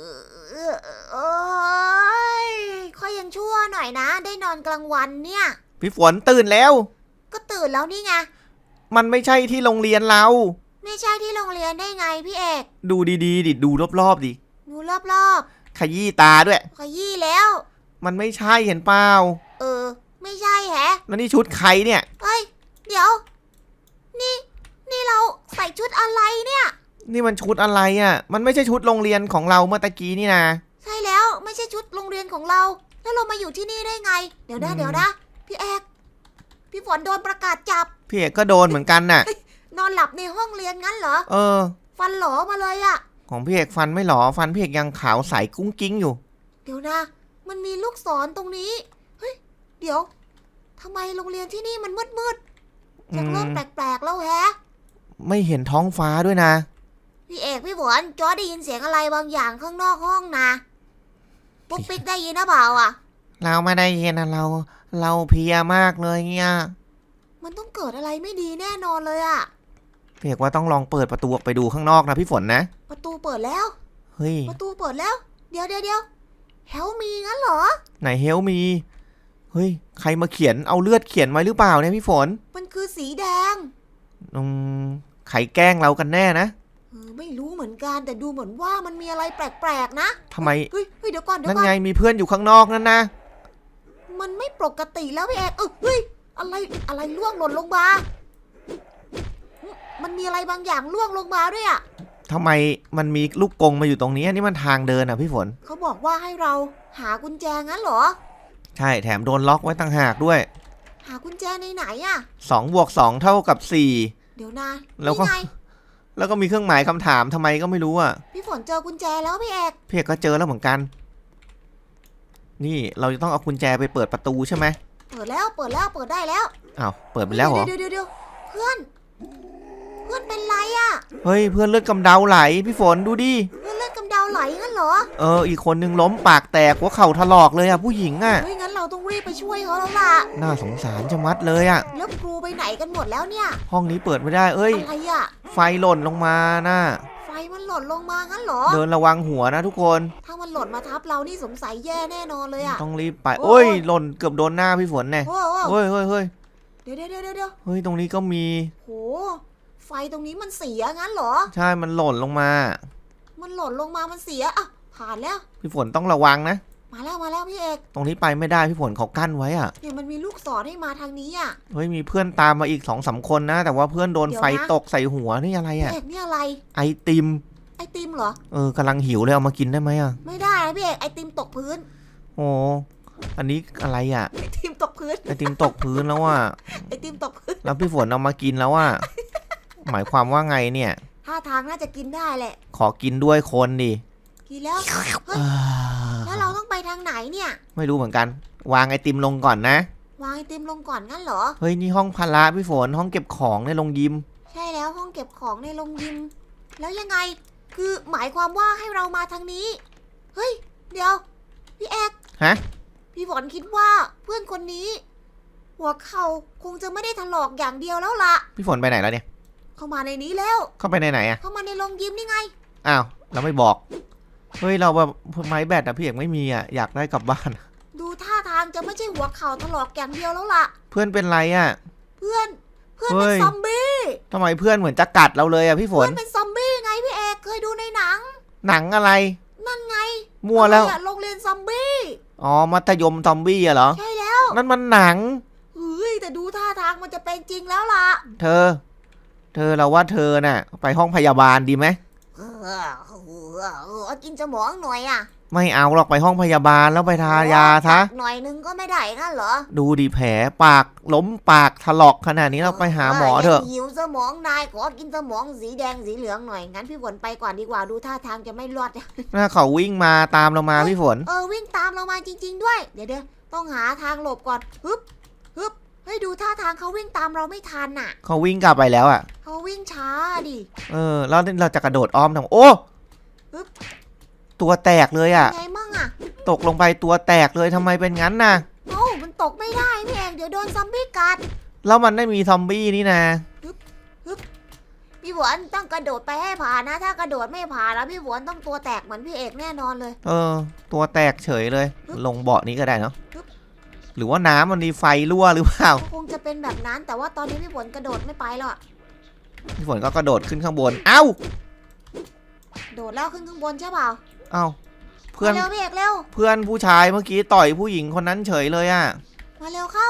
เออโอ้ยค่อยยังชั่วหน่อยนะ ได้นอนกลางวันเนี่ย พี่ฝนตื่นแล้ว ก็ตื่นแล้วนี่ไง มันไม่ใช่ที่โรงเรียนเรา ไม่ใช่ที่โรงเรียนได้ไงพี่เอก ดูดีๆดิดูรอบๆดิดูรอบขยี้ตาด้วย ๆขยี้แล้ว มันไม่ใช่เห็นเปล่าเออ ไม่ใช่แฮะ แล้วนี่ชุดใครเนี่ย เฮ้ย เดี๋ยว นี่ นี่เราใส่ชุดอะไรเนี่ย นี่มันชุดอะไรอะ มันไม่ใช่ชุดโรงเรียนของเราเมื่อตะกี้นี่นะ ใช่แล้วไม่ใช่ชุดโรงเรียนของเรา แล้วเรามาอยู่ที่นี่ได้ไง เดี๋ยวนะอืม เดี๋ยวนะพี่เอกพี่ฝนโดนประกาศจับ พี่เอกก็โดนเหมือนกันน่ะ นอนหลับในห้องเรียนงั้นเหรอ เออ ฟันหลอมาเลยอะของพี่เอกฟันไม่หรอฟันพี่เอกยังขาวใสกุ้งกิ้งอยู่ เดี๋ยวนะ มันมีลูกศรตรงนี้ เฮ้ย เดี๋ยวทำไมโรงเรียนที่นี่มันมืดมืดๆอืชักเริ่มมแปลกๆแล้วแฮะ ไม่เห็นท้องฟ้าด้วยนะ พี่เอกพี่ฝนจอได้ยินเสียงอะไรบางอย่างข้างนอกห้องนะปุ๊กปิ๊กได้ยินนะเปล่าอะ เราไม่ได้ยินนะเรา เราเพลียมากเลยเนี่ยมันต้องเกิดอะไรไม่ดีแน่นอนเลยอะพี่เอกว่าต้องลองเปิดประตูออกไปดูข้างนอกนะพี่ฝนนะ ประตูเปิดแล้ว เฮ้ย ประตูเปิดแล้ว เดี๋ยวเดี๋ยวเดี๋ยวเฮลมีงั้นเหรอ ไหนเฮลมี เฮ้ย ใครมาเขียนเอาเลือดเขียนไว้หรือเปล่าเนี่ยพี่ฝน มันคือสีแดงอืมใครแกล้งเรากันแน่นะเออ ไม่รู้เหมือนกันแต่ดูเหมือนว่ามันมีอะไรแปลกๆนะทำไม เฮ้ยเฮ้ยเดี๋ยวก่อนเดี๋ยนั่วนก่อนไงมีเพื่อนอยู่ข้างนอกนั่นนะมันไม่ปกติแล้วพี่เอกเออเฮ้ยอะไรอะไรล่วงหล่นลงมามันมีอะไรบางอย่างล่วงลงมาด้วยอะทำไมมันมีลูกกรงมาอยู่ตรงนี้นี่มันทางเดินอะพี่ฝน เขาบอกว่าให้เราหากุญแจงั้นเหรอ ใช่แถมโดนล็อกไว้ต่างหากด้วยหากุญแจในไหนอะ 2บวก2เท่ากับ4เดี๋ยวนะแล้วก็ นี่ไง แล้วก็มีเครื่องหมายคำถามทำไมก็ไม่รู้อะ พี่ฝนเจอกุญแจแล้วพี่เอกพี่เอกก็เจอแล้วเหมือนกัน นี่เราจะต้องเอากุญแจไปเปิดประตูใช่ไหมเปิดแล้วเปิดแล้วเปิดได้แล้วอ้าวเปิดไปแล้วเหรอ เดี๋ยวเดี๋ยวเดี๋ยวเพื่อนเพื่อนเป็นไรอะเฮ้ยเพื่อนเลือดกำเดาไหลพี่ฝนดูดิเพื่อนเลือดกำเดาไหลงั้นเหรอ เอออีกคนนึงล้มปากแตกหัวเข่าถลอกเลยอะผู้หญิงอะเฮ้ยงั้นเราต้องรีบไปช่วยเขาแล้วล่ะ น่าสงสารจะมัดเลยอะแล้วครูไปไหนกันหมดแล้วเนี่ย ห้องนี้เปิดไม่ได้ เอ้ย อะไรอะไฟหล่นลงมาน่ะไฟมันหล่นลงมางั้นเหรอ เดินระวังหัวนะทุกคน ถ้ามันหล่นมาทับเรานี่สงสัยแย่แน่นอนเลยอะต้องรีบไปโอ้โอ้ยยหล่นเกือบโดนหน้าพี่ฝนแน่โอ้โหเฮ้ยเฮ้ยเฮ้ยเดี๋ยวเดี๋ยวเดี๋ยวเดี๋ยวเฮ้ยตรงนี้ก็มีโห ไฟตรงนี้มันเสียงั้นเหรอ ใช่มันหล่นลงมา มันหล่นลงมามันเสียอะผ่านแล้ว พี่ฝนต้องระวังนะ มาแล้วมาแล้วพี่เอกตรงนี้ไปไม่ได้พี่ฝนเขากั้นไว้อะเนี่ยมันมีลูกศรให้มาทางนี้อะเฮ้ยมีเพื่อนตามมาอีกสองสามคนนะ แต่ว่าเพื่อนโดนเดี๋ยวไฟนะตกใส่หัวนี่อะไรพี่อะ เอกนี่อะไรไอติม ไอติมเหรอ เออกำลังหิวเลยเอามากินได้ไหมอะ ไม่ได้นะพี่เอกไอติมตกพื้นโอ้อันนี้อะไรอะไอติมตกพื้นไอติมตกพื้นแล้วอะ ไอติมตกพื้นแล้วพี่ฝนเอามากินแล้วอะ หมายความว่าไงเนี่ย ท่าทางน่าจะกินได้แหละ ขอกินด้วยคนดิกินแล้วเฮ้ยอ่าแล้วเราต้องไปทางไหนเนี่ย ไม่รู้เหมือนกัน วางไอติมลงก่อนนะ วางไอติมลงก่อนงั้นเหรอ เฮ้ยนี่ห้องพละพี่ฝนห้องเก็บของในโรงยิม ใช่แล้วห้องเก็บของในโรงยิม แล้วยังไง คือหมายความว่าให้เรามาทางนี้ เฮ้ย เดี๋ยว พี่เอกฮะ พี่ฝนคิดว่าเพื่อนคนนี้ หัวเข่าคงจะไม่ได้ถลอกอย่างเดียวแล้วล่ะ พี่ฝนไปไหนแล้วเนี่ย เข้ามาในนี้แล้ว เข้าไปในไหนอะเข้ามาในโรงยิมนี่ไง อ้าวเราไม่บอก เฮ้ยเราแบบไม้แบตอะพี่เอกไม่มีอะอยากได้กลับบ้าน ดูท่าทางจะไม่ใช่หัวเข่าถลอกอย่างเดียวแล้วล่ะ เพื่อนเป็นไรอะเพื่อน เพื่อนเฮ้เป็นยซอมบี้ทำไมเพื่อนเหมือนจะกัดเราเลยอะพี่ฝเพื่น อนเป็นซอมบี้ไงพี่เอกเคยดูในหนัง หนังอะไร นั่นไงมั่วแล้ว อะไรอะโรงเรียนซอมบี้อ๋อ มัธยมซอมบี้อะเหรอ ใช่แล้วนั่นมันหนัง เฮ้ยแต่ดูท่าทางมันจะเป็นจริงแล้วล่ะ เธอ เธอเราว่าเธอน่ะ ไปห้องพยาบาลดีไหมเออเออเออกินสมองหน่อยอะไม่เอาหรอกไปห้องพยาบาลแล้วไปทายาซะหน่อยนึงก็ไม่ได้งั้นเหรอ ดูดิแผลปากล้มปากถลอกขนาดนี้เราไปหาหมอเถอะยังหิวสมองนายขอกินสมองสีแดงสีเหลืองหน่อยงั้นพี่ฝนไปก่อนดีกว่าดูท่าทางจะไม่รอดน่าเขาวิ่งมาตามเรามาพี่ฝน เออวิ่งตามเรามาจริง ๆ ด้วย เดี๋ยวเดี๋ยวต้องหาทางหลบก่อนฮึบ ฮึบเฮ้ยดูท่าทางเขาวิ่งตามเราไม่ทันน่ะเขาวิ่งกลับไปแล้วอะเขาวิ่งช้าดิเออแล้วเราจะกระโดดอ้อมทำโอ้ปึ๊บตัวแตกเลยอะไงมั่งอะตกลงไปตัวแตกเลยทำไมเป็นงั้นน่ะโอ้ามันตกไม่ได้พี่เองเดี๋ยวโดนซอมบี้กัดแล้วมันไม่มีซอมบี้นี่นะพี่ฝฝนต้องกระโดดไปให้ผ่านนะ ถ้ากระโดดไม่ผ่านแล้วพี่ฝนต้องตัวแตกเหมือนพี่เอกแน่นอนเลย เออ ตัวแตกเฉยเลยฮึบลงเบาะนี้ก็ได้เนาะฮึบห รือว่าน้ำมันมีไฟรั่วหรือเปล่าคงจะเป็นแบบนั้น แต่ว่าตอนนี้พี่ฝนกระโดดไม่ไปแล้วอะพี่ฝนก็กระโดดขึ้นข้างบน เอ้า โดดแล้วขึ้นข้างบนใช่เปล่าเอ้า เพื่อน มาเร็วพี่เอกเร็ว เพื่อนผู้ชายเมื่อกี้ต่อยผู้หญิงคนนั้นเฉยเลยอะมาเร็วเข้า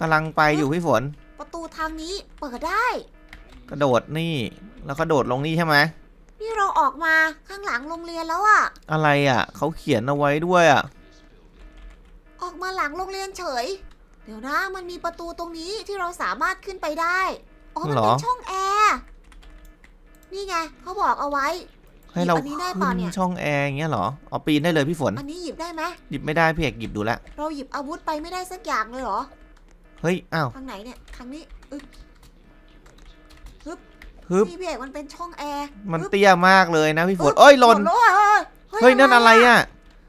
กำลังไปอยู่พี่ฝน ประตูทางนี้เปิดได้ กระโดดนี่ แล้วก็โดดลงนี่ใช่ไหมนี่เราออกมาข้างหลังโรงเรียนแล้วอะอะไรอะเขาเขียนเอาไว้ด้วยอะ ออกมาหลังโรงเรียนเฉย เดี๋ยวนะ มันมีประตูตรงนี้ที่เราสามารถขึ้นไปได้ อ๋อ มันเป็นช่องแอร์ นี่ไงเขาบอกเอาไว้ ให้เราหยิบอันนี้ได้เปล่าเนี่ยขึ้นช่องแอร์อย่างเงี้ยเหรอ เอาปีนได้เลยพี่ฝน อันนี้หยิบได้ไหมหยิบไม่ได้พี่เอกหยิบดูแล้วเราหยิบอาวุธไปไม่ได้สักอย่างเลยเหรอ เฮ้ย อ้าว ทางไหนเนี่ย ทางนี้อึ๊บฮึบนี่พี่เอกมันเป็นช่องแอร์ มันอึ๊บเตี้ยมากเลยนะพี่ฝนอึ๊บเอ้ยหล่นหล่นเลยเฮ้ยเฮ้ยนั่นอะไรอะ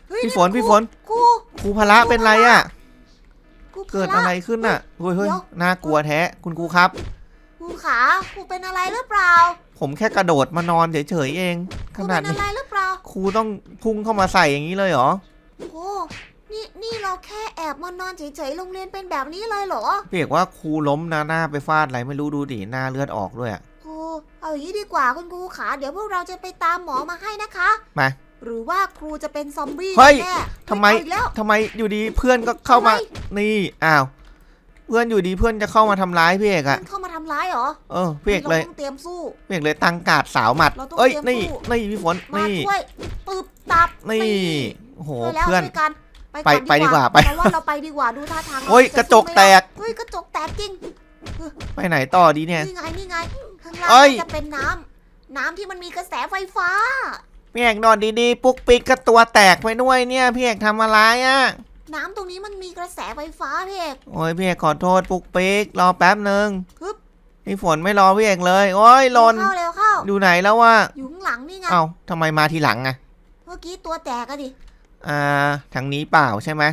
เฮ้ยพี่ฝนครูพี่ฝนครูค รูพละเป็นไรอะครูเกิดพลอะไรขึ้นอะเฮ้ยเฮ้ยเดี๋ยวน่ากลัวแท้คุณครูครับ ครูขาครูเป็นอะไรหรือเปล่าผมแค่กระโดดมานอนเฉยๆเอง คขรูนาเป็ดนอะนี้ไรหรือเปล่าครูต้องพุ่งเข้ามาใส่อย่างนี้เลยเหรอโอ้นี่นี่เราแค่แอบมานอนเฉยๆโรงเรียนเป็นแบบนี้เลยเหรอพี่เอกว่าครูล้มนะหน้าไปฟาดอะไรไม่รู้ดูดิหน้าเลือดออกด้วยอะครูเอาอย่างนี้ดีกว่าคุณครูขาเดี๋ยวพวกเราจะไปตามหมอมาให้นะคะ มา หรือว่าครูจะเป็นซอมบี้เฮ้ยแน่ทำไมเอาอีกแล้ว ทำไมอยู่ดีเพื่อนก็เข้ามา ทำไนี่อ้าวเพื่อนอยู่ดีเพื่อนจะเข้ามาทำร้ายพี่เอกอะมันเข้ามาทำร้ายเหรอเออพี่เอกเลยราต้องเตรียมสู้ พี่เอกเลยตั้งการ์ดสาวหมัด เราต้องเอ้ยเตรีนี่ยมสู้ นี่พี่ฝนมานี่ช่วยปึ๊บตับนี่โอ้โหช่วยแล้วเพื่อน ช่วยกันไปก่อนไปดีกว่าไป เพราะว่าเราไปดีกว่าดูท่าทางโอ้ยเรากระจกแตกเฮ้ยกระจกแตกจริง ไปไหนต่อดีเนี่ย นี่ไงนี่ไงข้างล่างเอ้ยจะเป็นน้ำน้ำที่มันมีกระแสไฟฟ้า พี่เอกนอนดีๆ ปุ๊กปิ๊กก็ตัวแตกไปด้วยเนี่ยพี่เอกทำอะไรอะน้ำตรงนี้มันมีกระแสไฟฟ้าพี่เอกโอ้ยพี่เอกขอโทษปุ๊กปิ๊กรอแป๊บหนึ่งฮึบพี่ฝนไม่รอพี่เอกเลย โอ้ยหลนเข้าเร็วเข้าอยู่ไหนแล้ววะอยู่ข้างหลังนี่ไงเอ้าทำไมมาทีหลังอะเมื่อกี้ตัวแตกอะดิอ่าทางนี้เปล่าใช่ไหม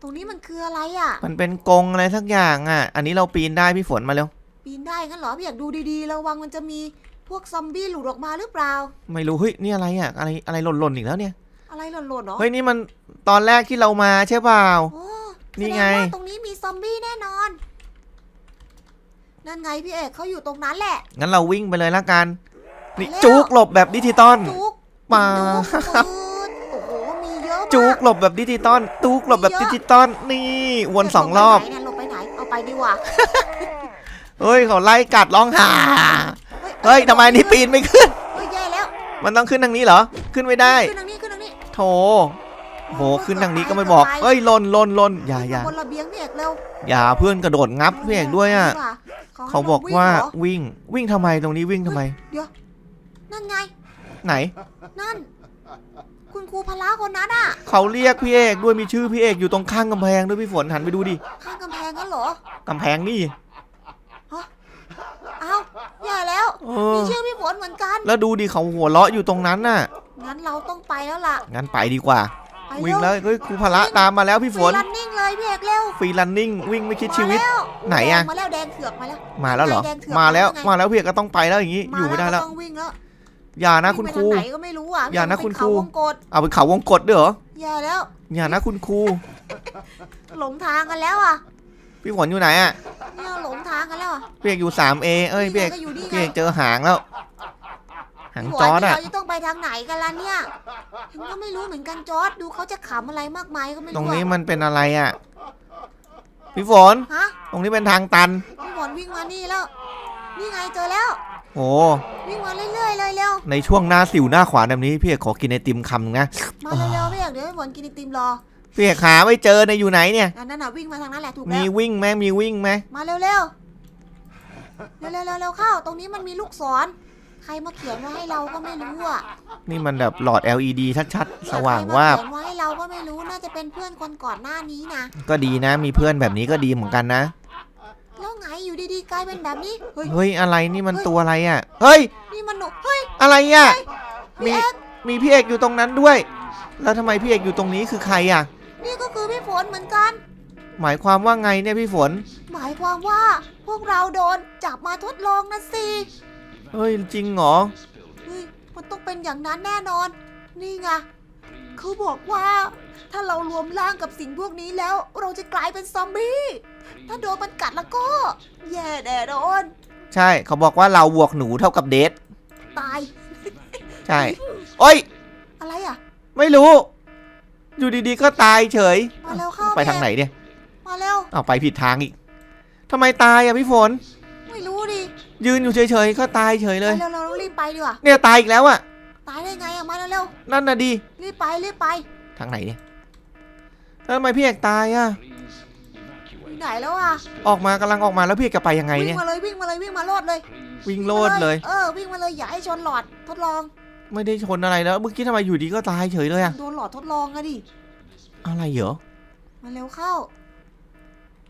ตรงนี้มันคืออะไรอะ มันเป็นกรงอะไรสักอย่างอะอันนี้เราปีนได้พี่ฝนมาเร็ว ปีนได้งั้นเหรอพี่อยากดูดีๆระวังมันจะมี พวกซอมบี้หลุดออกมาหรือเปล่า ไม่รู้เฮ้ยนี่อะไรอะอะไรอะไรหล่นๆอีกแล้วเนี่ยอะไรหล่นๆเหรอเฮ้ยนี่มันตอนแรกที่เรามาใช่เปล่า โอ้นี่แสดไงว่าตรงนี้มีซอมบี้แน่นอน นั่นไงพี่เอกเขาอยู่ตรงนั้นแหละ งั้นเราวิ่งไปเลยละกัน นี่ไปแล้ว จุกหลบแบบดิจิตอล จุกป่า จุกปืนโอ้โหมีเยอะมากจุกหลบแบบดิจิตอลตุกหลบแบบดิจิตอลนี่วนสองรอบ หลบไปไหนเนี่ยหลบไปไหนเอาไปดีกว่า เฮ้ยเขาไล่กัดร้องห่า เฮ้ยทำไมนี่ปีนไม่ขึ้น เฮ้ยแย่แล้วมันต้องขึ้นทางนี้เหรอ ขึ้นไม่ได้ ขึ้นทางนี้ขึ้นทางนี้โถโหขึ้นทางนี้ก็ไม่บอกเอ้ยลนลนลนอย่าอย่าบนระเบียงพี่เอกเร็วอย่าเพื่อนกระโดดงับพี่เอกด้วยอะดีว่าให้เขาบอกว่าเรวิ่งเหรวิ่งวิ่งทำไมตรงนี้วิ่งทำไมนั่นไง ไหน นั่น คุณครูพละคนนั้นอะเขาเรียกพี่เอกด้วยมีชื่อพี่เอกอยู่ตรงข้างกำแพงด้วยพี่ฝนหันไปดูดิข้างกำแพงกันเหรอกำแพงนี่ เอ้าแย่แล้ว เอ มี อ ชื่อพี่ฝน เหมือนกันแล้วดูดิเขาหัวเราะอยู่ตรงนั้นน่ะ งั้นเราต้องไปแล้วล่ะ งั้นไปดีกว่า ไปวิ่งเร็แล้วเฮ้ยครูพละตามมาแล้วพี่ฝนรันนิ่งเลยพี่เอกเร็วฟรีลันนิ่งวิ่งไม่คิดชีวิต มาแล้วไหนอะ มาแล้วแดงเถือกมาแล้ว มาแล้วเหรอ แดงเถือกมาแล้วมาแล้วไง มาแล้วพี่เอกก็ต้องไปแล้วอย่างนี้อยู่ไม่ได้แล้วก็ต้องวิ่งแล้วอย่านะคุณวิ่งคไปรูทางไหนก็ไม่รู้อะอย่านะเป็คุณครูเขาวงกตเอาไปเขาวงกดด้วยเหรอแย่แล้ว อย่านะคุณครูหลงทางกันแล้วอะพี่ฝนอยู่ไหนอะเนี่ยหลงทางกันแล้วอะพี่เอกอยู่ 3A เอ้ยพี่เอกนี่ไงก็อยู่นี่พี่ไงเอกเจอหางแล้ว หางหัวจอร์ดอะเราจะต้องไปทางไหนกันล่ะเนี่ยฉันก็ไม่รู้เหมือนกันจอร์ดดูเขาจะขำอะไรมากมายก็ไม่ตรงรู้นี้อะมันเป็นอะไรอะพี่ฝน ฮะตรงนี้เป็นทางตัน พี่ฝนวิ่งมานี่แล้ว นี่ไงเจอแล้ว โอ้วิ่งมาเรื่อยๆเลยเร็วในช่วงหน้าสิวหน้าขวานแบบนี้พี่เอกขอกินไอติมคำนึงนะมาเร็วๆพี่เอกเดี๋ยวพี่ฝนกินไอติมรอพี่เอกหาไม่เจอในยอยู่ไหนเนี่ย อันนั้นน่ะวิ่งมาทางนั้นแหละถูกมีแล้ววิ่งไหมมีวิ่งไหมมาเร็วๆเร็วๆเร็วๆเร็วๆเข้า ตรงนี้มันมีลูกศร ใครมาเขียนไว้ให้เราก็ไม่รู้อะนี่มันแบบหลอด LED ชัดๆ สว่างใครมว่าบเขียนไว้ให้เราก็ไม่รู้น่าจะเป็นเพื่อนคนก่อนหน้านี้นะ ก็ดีนะ มีเพื่อนแบบนี้ก็ดีเหมือนกันนะ แล้วไงอยู่ดีๆกลายเป็นแบบนี้ เฮ้ย เฮ้ย อะไรนี่มันตัวอะไรอะ เฮ้ย นี่มันหนูเฮ้ยอะไรอะ มี พี่เอ็กมีพี่เอกอยู่ตรงนั้นด้วย แล้วทำไมพี่เอกอยู่ตรงนี้คือใครอะ นี่ก็คือพี่ฝนเหมือนกัน หมายความว่าไงเนี่ยพี่ฝน หมายความว่าพวกเราโดนจับมาทดลองนะสิ เฮ้ยจริงเหรอ เฮ้ยมันต้องเป็นอย่างนั้นแน่นอน นี่ไงเขาบอกว่าถ้าเรารวมร่างกับสิ่งพวกนี้แล้ว เราจะกลายเป็นซอมบี้ถ้าโดนมันกัดแล้วก็ แย่แน่นอนใช่เขาบอกว่าเราบวกหนูเท่ากับเดทตายใช่โอ้ย อะไรอะ ไม่รู้ อยู่ดีๆก็ตายเฉย มาเร็วเข้าไปทางไหนเนี่ยมาเร็วเอาไปผิดทางอีกทำไมตายอะพี่ฝนไม่รู้ดิ ยืนอยู่เฉยๆก็ตายเฉยเลยไปเร็วเราต้องรีบไปดีกว่าเนี่ยตายอีกแล้วอะตายได้ไงอะมาเร็วนั่นน่ะดีๆรีบไปรีบไปทางไหนเนี่ยแล้วทำไมพี่เอกตายอะอยู่ไหนแล้วอะออกมากำลังออกมาแล้วพี่เอกจะไปยังไงวิ่เนี่งยมาเลยวิ่งมาเลยวิ่งมาโลดเลยวิ่งโลดเลย เออวิ่งมาเลยอย่าให้ชนหลอดทดลองไม่ได้ชนอะไรแล้วเมื่อกี้ทำไมอยู่ดีก็ตายเฉยเลยอะโดนหลอดทดลองอะดิอะไรเหรอมาเร็วเข้า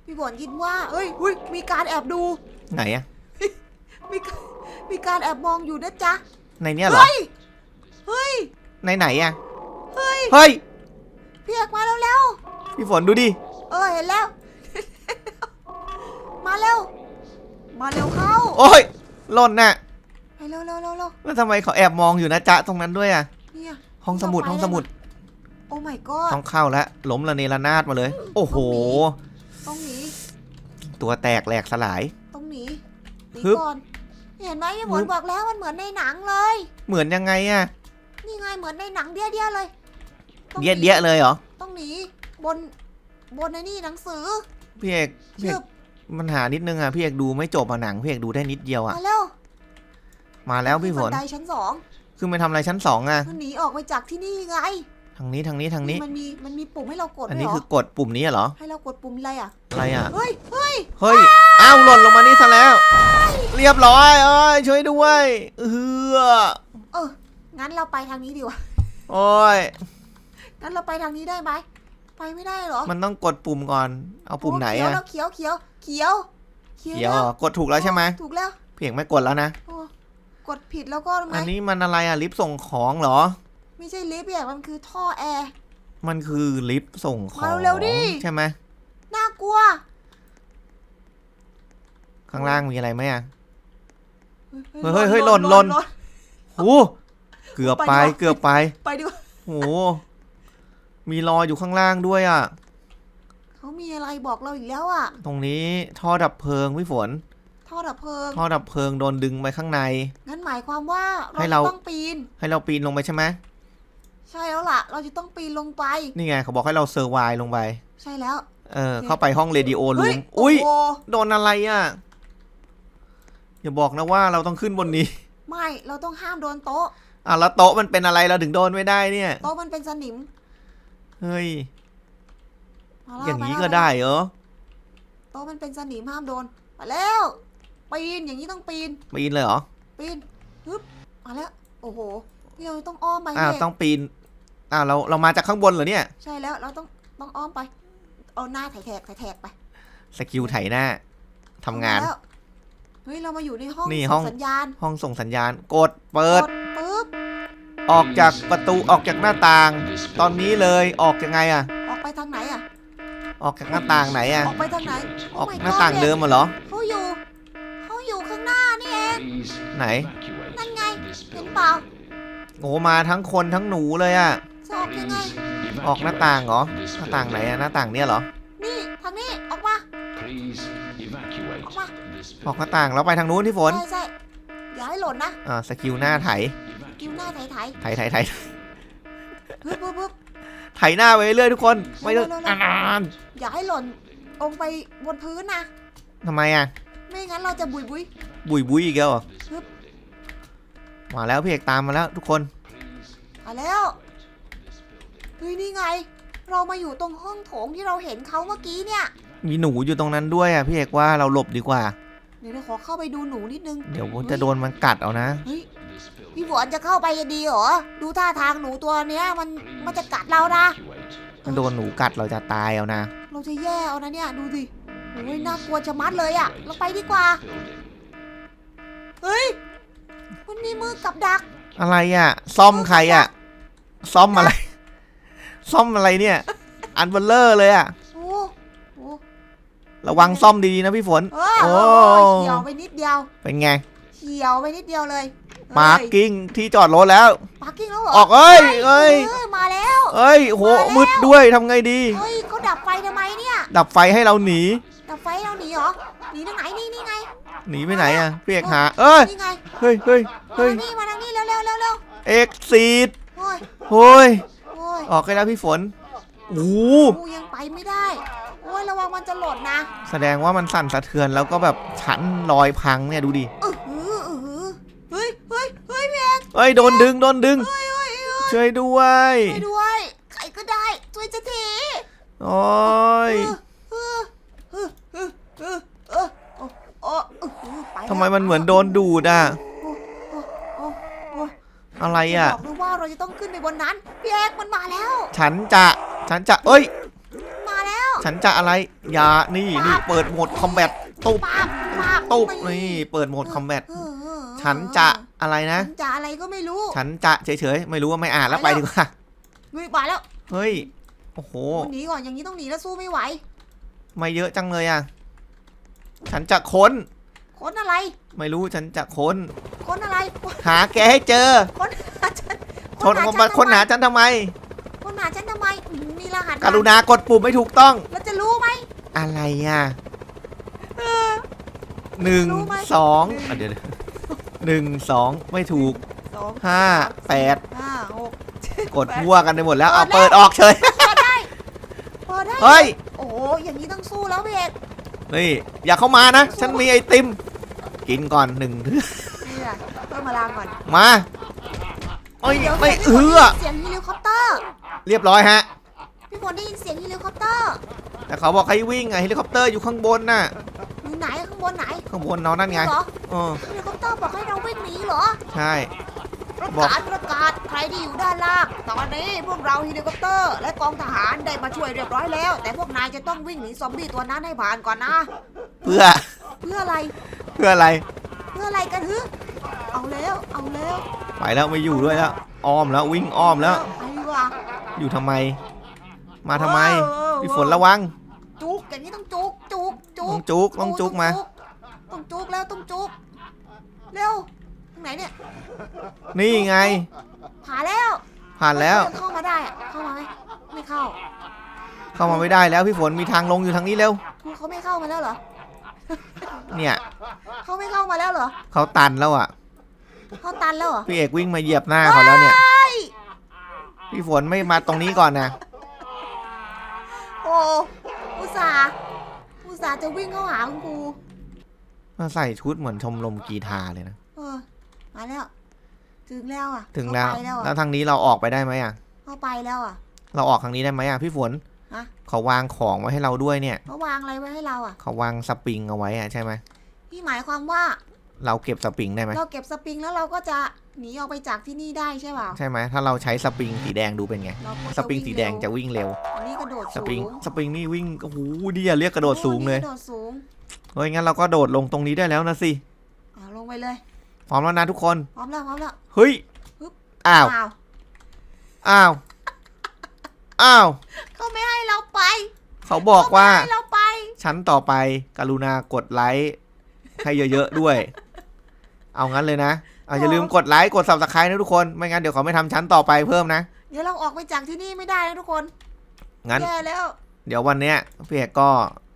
พี่บอนคิดว่าเอ้ยอุ้ยมีการแอบดู ไหนอะ มีการมีการแอบมองอยู่นะจ๊ะในเนี้ยเหรอ เฮ้ยเฮ้ยในไหนอะ เฮ้ยเฮ้ย พี่เอกมาเร็วเร็วพี่ฝนดูดิ ๆเออเห็นแล้ว มาเร็วมาเร็วเข้าโอ้ยหล่นน่ะ ไปเร็วเร็วเร็วเร็วแล้วทำไมเขาแอบมองอยู่นะจ๊ะตรงนั้นด้วยอะ เนี่ย ห้องสมุดเราไปห้องสมุดโอ้ my god ต้องเข้าแล้วล้มระเนระนาดมาเลย โอ้โห ต้องหนีตัวแตกแหลกสลาย ต้องหนีหนีฮึบ ก่อน เห็นไหมพี่บอฮึนบบอกแล้วมันเหมือนในหนังเลย เหมือนยังไงอะนี่ไงเหมือนในหนังเดียๆเลยต้องหเดีนียดเดียเลยเหรอต้องหนีบนบนในนี่หนังสือพี่เอกพี่เอชืกบมันหานิดนึงอะพี่เอกดูไม่จบอะหนังพี่เอกดูได้นิดเดียวอะมาเร็วมาแล้วพี่ฝนบันไดชั้นสองคือไปทำอะไรชั้นสองอะมันหนีออกไปจากที่นี่ไง ทางนี้ทางนี้ทางนี้ มันมีมันมีปุ่มให้เรากดอันด้วยนี้เหรคืออกดปุ่มนี้เหรอ ให้เรากดปุ่มอะไรอะ อะไรอะ เฮ้ยเฮ้ยเฮ้ย อ้าวหล่นลงมานี่ซะแล้ว เรียบร้อยเอ้ยช่วยด้วยเออเอองั้นเราไปทางนี้ดีกว่าโอ้ย งั้นเราไปทางนี้ได้ไหมไปไม่ได้เหรอมันต้องกดปุ่มก่อน เอาปุ่มไหนโเขียวอะแล้วเขียวเขียวเขียวเขียวเขียวเหรอกดถูกแล้วใช่ไหมถูกแล้วเพียงไม่กดแล้วนะ โอ้กดผิดแล้วก็ทำไมอันนี้มันอะไรอะลิฟต์ส่งของเหรอ ไม่ใช่ลิฟต์อย่างมันคือท่อแอร์ มันคือลิฟต์ส่งของมาเร็วๆดิ ใช่ไหมน่ากลัว ข้างล่างมีอะไรไหมอะ เฮ้เฮ้ยเฮ้ยหล่นหล่น โอ้เกือบไปไปดีกว่า เกือบไปไปดีกว่าโหมีรอยอยู่ข้างล่างด้วยอะ เขามีอะไรบอกเราอีกแล้วอะ ตรงนี้ท่อดับเพลิงพี่ฝน ท่อดับเพลิง ท่อดับเพลิงโดนดึงไปข้างใน งั้นหมายความว่าให้เรา เราจะต้องปีน ให้เราปีนลงไปใช่ไหม ใช่แล้วล่ะ เราจะต้องปีนลงไป นี่ไงเขาบอกให้เราเซอร์ไวลงไป ใช่แล้วเออ เข้าไปห้องเรดิโอรูเฮ้ยมอุ้ยโโหโดนอะไรอะ อย่าบอกนะว่าเราต้องขึ้นบนนี้ ไม่เราต้องห้ามโดนโต๊ะ อะแล้วโต๊ะมันเป็นอะไรเราถึงโดนไม่ได้เนี่ย โต๊ะมันเป็นสนิมเฮ้ยมาแล้วอย่างนี้มแล้วก็ได้เหรอโต๊ะมันเป็นสนิมห้ามโดนมาแล้วปีนอย่างนี้ต้องปีนปีนเลยเหรอปีนฮึบมาแล้ว โอ้โหนี่เราต้องอ้อมไปอ้าวเนี่ยต้องปีน อ้าวเราเรามาจากข้างบนเหรอเนี่ย ใช่แล้วเราต้องต้องอ้อมไป เอาหน้าแถกๆแถกๆไปสกิลไถหน้าทำงาน เอแล้วเฮ้ยเรามาอยู่ในห้องนี่ส่ห้องสัญญาณห้องส่งสัญญาณ กดเปิด กดปุ๊บออกจากประตูออกจากหน้าต่าง ตอนนี้เลยออกยังไงอะออกไปทางไหนอะ ออกจากหน้าต่างไหนอะออกไปทางไหนออก my หน้า god ต่างเดิมมาเหรอ เขาอยู่เขาอยู่ข้างหน้านี่เอง ไหน นั่นไงเห็นเปล่า โอ้มาทั้งคนทั้งหนูเลยอะจะ ออกยังไง ออกหน้าต่างเหรอ หน้าต่างไหนอะหน้าต่างเนี้ยเหรอ นี่ทางนี้ออกมาออกมาออกหน้าต่างแล้วไปทางนู้นที่ฝน ใช่ใช่อย่าให้หล่นนะ อ่าสกิลหน้าไถกิ้วหน้าไถไถไถไถไถปึ๊บปึ๊บปึ๊บไถหน้าไปเรื่อยๆทุกคน ไม่ต้องเร็วๆๆอ่านอย่าให้หล่นลงไปบนพื้นนะทำไมอะ ไม่งั้นเราจะบุยบุยบุยบุยอีกแล้วเหรอปึ๊บมาแล้วพี่เอกตามมาแล้วทุกคน มาแล้วเฮ้ยนี่ไง เรามาอยู่ตรงห้องโถงที่เราเห็นเขาเมื่อกี้เนี่ยมีหนูอยู่ตรงนั้นด้วยอะพี่เอกว่าเราหลบดีกว่า เดี๋ยวเราขอเข้าไปดูหนูนิดนึงเดี๋ยวจะโดนมันกัดเอานะเฮ้ยพี่ฝนจะเข้าไปจะดีเหรอดูท่าทางหนูตัวเนี้ยมันมันจะกัดเรานะมันโดนหนูกัดเราจะตายเอานะเราจะแย่เอานะเนี่ยดูสิโอ้ยน่ากลัวจะมัดเลยอะเราไปดีกว่าเฮ้ยมันมีมือกับดักอะไรอะ ซ่อมใครอะ ซ่อมอะไร ซ่อมอะไรเนี่ย อันเบลเลอร์เลยอะโอ้โหระวังซ่อมดีๆนะพี่ฝน เออโอ้โอ้ยเฉียวไปนิดเดียวเป็นไง เฉีเฉียวไปนิดเดียวเลยปาร์กิ้งที่จอดรถแล้ว ปาร์กิ้งแล้วเหรอออกเอ้ยเอ้ยเอ้ยมาแล้ว เอ้ยโหมาแล้ว มืดด้วยทำไงดี เฮ้ยเขาดับไฟทำไมเนี่ย ดับไฟให้เราหนี ดับไฟให้เราหนีเหรอ หนีทางไหนนี่นี่ไง หนีไปไหนอะพี่เอกหา เอ้ยนี่ไงเฮ้ยเฮ้ยมาเฮ้ยทางนี้มาทางนี้เร็วเร็วเร็วเร็วเอ็กซีดโอ้ยโอ้ยโอ้ ยออกไปแล้วพี่ฝนโอ้โหกูยังไปไม่ได้ โอ้ยระวังมันจะหล่นนะแสดงว่ามันสั่นสะเทือนแล้วก็แบบชั้นลอยพังเนี่ยดูดิเออหือเออหือเฮ้ยเฮ้ยเฮ้ยพี่เอกเอ้ยโดนดึงโดนดึง เฮ้ยเฮ้ยเฮ้ยช่วยด้วยช่วยด้วยใครก็ได้ช่วยจะทีโอ้ยเออเออเออเออเออเออโอ้โอ้โอ้ไปแล้วทำไมมันเหมือนโดนดูดอะโอ้โอ้โอ้อะไรอย่าอะบอกด้วยว่า เราจะต้องขึ้นไปบนนั้นพี่เอกมันมาแล้ว ฉันจะฉันจะเอ้ย มาแล้วฉันจะอะไรอย่านี่นี่เปิดโหมดคอมแบทตุ๊บปากปากตุ๊บนี่เปิดโหมดคอมแบทเออเออเออฉันจะอะไรนะ ฉันจะอะไรก็ไม่รู้ฉันจะเฉยๆไม่รู้ว่าไม่อ่านแล้วไปดีกว่า เฮ้ยมาแล้วเฮ้ยโอ้โหหนีก่อนอย่างนี้ต้องหนีแล้วสู้ไม่ไหวไม่เยอะจังเลยอะฉันจะค้น ค้นอะไรไม่รู้ฉันจะค้นค้นอะไรหาแกให้เจอค้นหาฉัน ชนมาค้นหาฉันทำไมค้นหาฉันทำไมอืมมีรหัสกรุณากดปุ่มไม่ถูกต้องแล้วจะรู้ไหม อะไรอะเออหนึ่งรู้ไหม สองอะเดี๋ยวเดี๋ยวหนึ่งสองไม่ถูกสองห้าแปดห้าหกกดมั่วกันไปหมดแล้วเอาเปิเปิดดแล้วออกเฉยเปิดได้เปิดได้เฮ้ยโอ้โหอย่างนี้ต้องสู้แล้วพี่เอกนี่ อย่าเข้ามานะ ฉันมีไอติม กินก่อนหนึ่งนี่แหละเพิ่มพลังก่อนมา เอ้ยเดี๋ยวไม่พี่ฝนเอื้อได้ยินเสียงเฮลิคอปเตอร์เรียบร้อยฮะพี่ฝนได้ยินเสียงเฮลิคอปเตอร์แต่เขาบอกให้วิ่งไงเฮลิคอปเตอร์อยู่ข้างบนน่ะอยู่ไหนข้างบนไหนข้างบนเนาะนั่นไงเหรอเออเฮลิคอปเตอร์บอกให้เราวิ่งหนีเหรอใช่ประบอกกาศประกาศใครที่อยู่ด้านล่างตอนนี้พวกเราเฮลิคอปเตอร์ และกองทหารได้มาช่วยเรียบร้อยแล้ว แต่พวกนายจะต้องวิ่งหนีซอมบี้ตัวนั้นให้ผ่านก่อนนะ เพื่อ เพื่ออะไร เพื่ออะไร เพื่ออะไรกันฮึเอาแล้ว เอาแล้ว ไปแล้วไม่อยู่ด้วยแล้วอ้อมแล้ววิ่งอ้อมแล้วไปดีกว่าอยู่ทำไม มาทำไมเออพี่ฝนระวังจุกอย่างนี้ต้องจุกจุกจุต้องจุกต้องจุกมา ต้องจุกแล้วต้องจุกเร็วทางไหนเนี่ยนี่ไง ผ่านแล้วผ่านแล้วเข้ามาได้อะเข้ามาไหมไม่เข้าเข้ามาไม่ได้แล้วพี่ฝนมีทางลงอยู่ทางนี้เร็วครูเขาไม่เข้ามาแล้วเหรอเนี่ยเขาไม่เข้ามาแล้วเหรอเขาตันแล้วอะ เขาตันแล้วเหรอพี่เอกวิ่งมาเหยียบหน้าเขาแล้วเนี่ยเฮ้ยพี่ฝนไม่มาตรงนี้ก่อนนะโอ้อุตส่าห์อุตส่าห์จะวิ่งเข้าหาคุณครูมาใส่ชุดเหมือนชมรมกีฬาเลยนะ เออมาแล้ว ถึงแล้วอะถึงแล้ว เข้าไปแล้วแล้อะวทางนี้เราออกไปได้ไหมอะ เข้าไปแล้วอะ เราออกทางนี้ได้ไหมอะพี่ฝนฮะ เขาวางของไว้ให้เราด้วยเนี่ย เขาวางอะไรไว้ให้เราอะ เขาวางสปริงเอาไว้อะใช่ไหมพี่หมายความว่า เราเก็บสปริงได้ไหมเราเก็บสปริงแล้วเราก็จะหนีออกไปจากที่นี่ได้ใช่เปล่า ใช่ไหมถ้าเราใช้สปริงสีแดงดูเป็นไง เราก็สปริงสีแดงจะวิ่งวิ่งเร็วเร็ว อันนี้กระโดดสสูงปริง สปริงนี่วิ่ง โอ้โหดีอะเรียกกระโดดสูงเลยโอ้นี่กระโดดสูงเฮ้ยงั้นเราก็โดดลงตรงนี้ได้แล้วนะสิเอาลงไปเลย พร้อมแล้วนะทุกคน พร้อมแล้วพร้อมแล้ว เฮ้ยปึ๊บอ้าวอ้าว อ้าว อ้าวเขาไม่ให้เราไป เขาบอกว่าเขไม่ให้เราไปชั้นต่อไปกรุณากดไลค์ให้เยอะๆด้วย เอางั้นเลยนะเอาอย่าลืมกดไลค์กด subscribe นะทุกคน ไม่งั้นเดี๋ยวเขาไม่ทำชั้นต่อไปเพิ่มนะ เดี๋ยวเราออกไปจากที่นี่ไม่ได้นะทุกคนงั้น แย่แล้ว เดี๋ยววันเนี้ยพี่เอกก็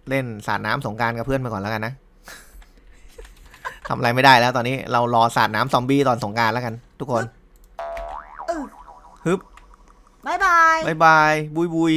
เล่นสาดน้ำสงกรารกับเพื่อนไปก่อนแล้วกันนะ ทำอะไรไม่ได้แล้วตอนนี้เรารอสาดน้ำซอมบี้ตอนสงกรารแล้วกัน ทุกคน เออฮึบ บายบายบายบาย บุยบุย